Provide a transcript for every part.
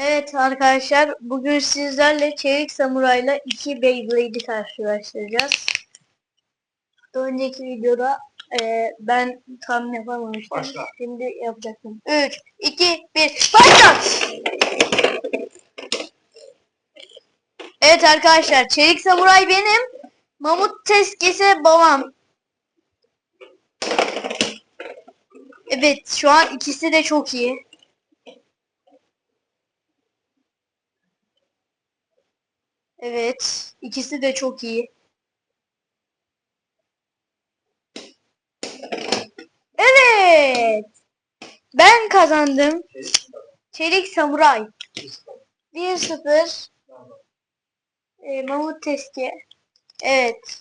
Evet arkadaşlar bugün sizlerle Çelik Samuray'la iki Beyblade'i karşılaştıracağız. Önceki videoda e, ben tam yapamamıştım. Başla. Şimdi yapacaktım. 3, 2, 1, başla! Evet arkadaşlar Çelik Samuray benim. Mamut Tezkese babam. Evet şu an ikisi de çok iyi. Evet. ikisi de çok iyi. Evet. Ben kazandım. Çelik Samuray. 1-0. Ee, Mahmut Teske. Evet.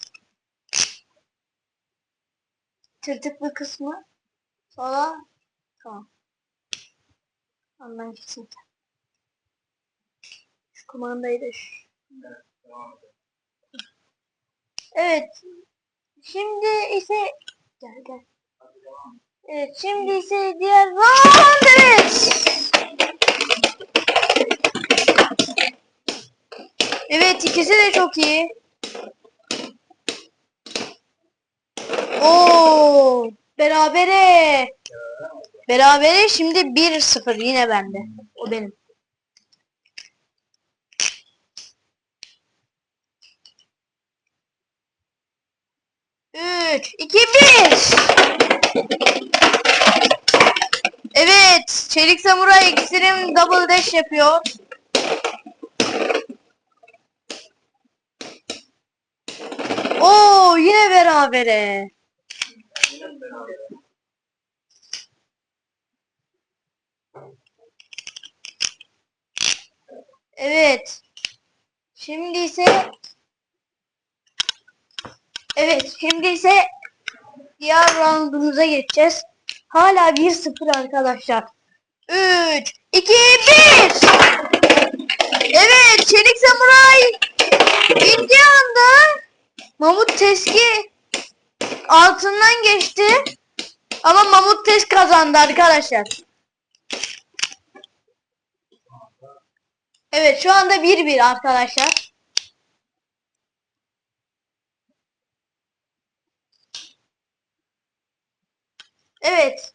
Tırtıklı kısmı. Sonra tamam. Ondan gitsin. Şu kumandayı da şu. Evet. Şimdi ise gel gel. Evet şimdi ise diğer evet. Evet ikisi de çok iyi. Oo berabere. Berabere şimdi 1-0 yine bende. O benim. Üç, iki, bir. Evet, Çelik Samuray Extreme Double Dash yapıyor. Oo, yine berabere. Evet. Şimdi ise Evet, şimdi ise diğer roundumuza geçeceğiz. Hala 1-0 arkadaşlar. 3, 2, 1. Evet, Çelik Samuray bittiği anda Mamut Teski altından geçti. Ama Mamut Tes kazandı arkadaşlar. Evet, şu anda 1-1 arkadaşlar. Evet.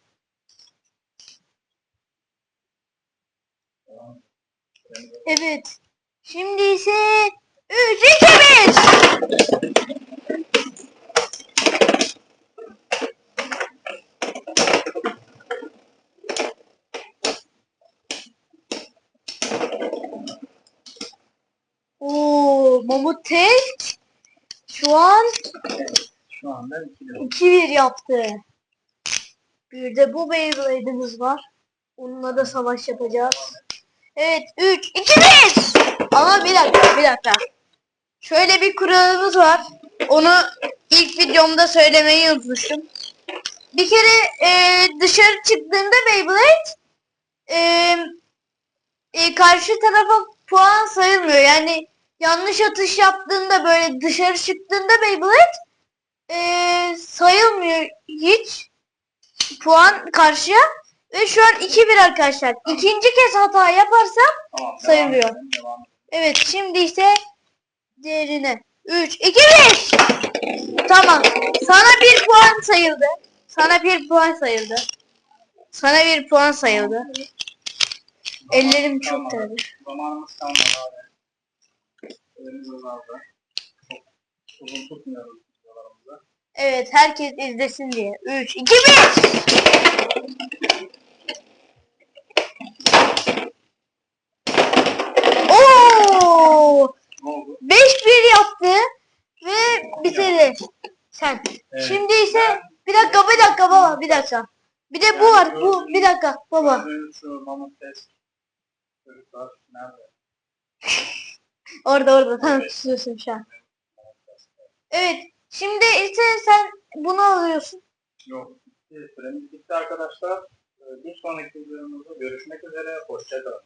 Evet. Şimdi ise 3 2 1. Oo, Mamut Tek şu an Şu anda 2 2-1 yaptı. Bir de bu Beyblade'imiz var. Onunla da savaş yapacağız. Evet 3 2 1. Ama bir dakika bir dakika. Şöyle bir kuralımız var. Onu ilk videomda söylemeyi unutmuştum. Bir kere e, dışarı çıktığında Beyblade e, e, karşı tarafa puan sayılmıyor. Yani yanlış atış yaptığında böyle dışarı çıktığında Beyblade e, sayılmıyor hiç puan karşıya. Ve şu an 2-1 arkadaşlar. İkinci kez hata yaparsam Tamam. Sayılıyor. Devam devam evet şimdi ise diğerine 3 2 1 Tamam. Sana bir puan sayıldı. Sana bir puan sayıldı. Sana bir puan sayıldı. Ellerim çok terli. Zamanımız kalmadı abi. Elimiz azaldı. Çok uzun tutmuyoruz. Evet herkes izlesin diye. 3 2 1 Oo! Ne oldu? 5-1 yaptı ve bitirdi. Sen. Evet. Şimdi ise bir dakika bir dakika baba bir dakika. Bir de bu var bu bir dakika baba. Orada orada tam tutuyorsun şu an. Evet şimdi ise sen bunu alıyorsun. Yok. Süremiz bitti arkadaşlar. Ee, Bir sonraki videomuzda görüşmek üzere. Hoşçakalın.